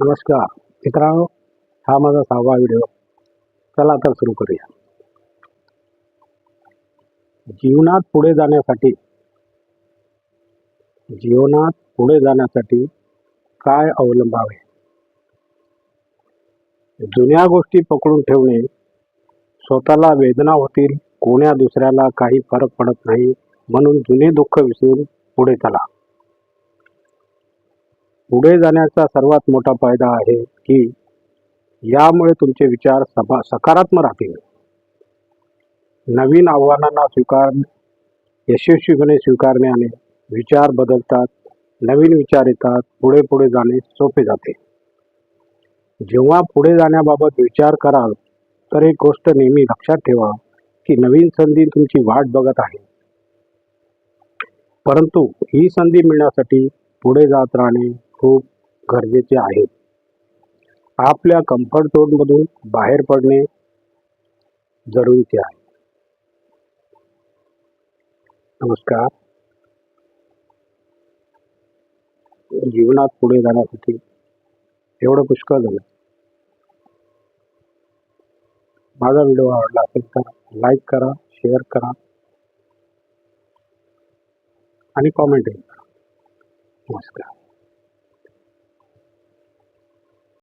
नमस्कार. मित्रांनो हा माझा सहावा व्हिडिओ चला तर सुरू करूया. जीवनात पुढे जाण्यासाठी जीवनात पुढे जाण्यासाठी काय अवलंबावे? जुन्या गोष्टी पकडून ठेवणे स्वतःला वेदना होतील कोण्या दुसऱ्याला काही फरक पडत नाही म्हणून जुने दुःख विसरून पुढे चला. पुढे जाण्याचा सर्वात मोठा फायदा आहे की यामुळे तुमचे विचार सभा सकारात्मक राहतील. नवीन आव्हानांना स्वीकार यशस्वीपणे स्वीकारण्याने विचार बदलतात नवीन विचार येतात पुढे पुढे जाणे सोपे जाते. जेव्हा पुढे जाण्याबाबत विचार कराल तर एक गोष्ट नेहमी लक्षात ठेवा की नवीन संधी तुमची वाट बघत आहे. परंतु ही संधी मिळण्यासाठी पुढे जात राहणे खूप गरजेचे आहे. आपल्या कम्फर्ट झोनमधून बाहेर पडणे जरुरीचे आहे. नमस्कार. जीवनात पुढे जाण्यासाठी एवढं पुष्कळ झालं. माझा व्हिडिओ आवडला असेल तर लाईक करा शेअर करा आणि कॉमेंटही करा नमस्कार.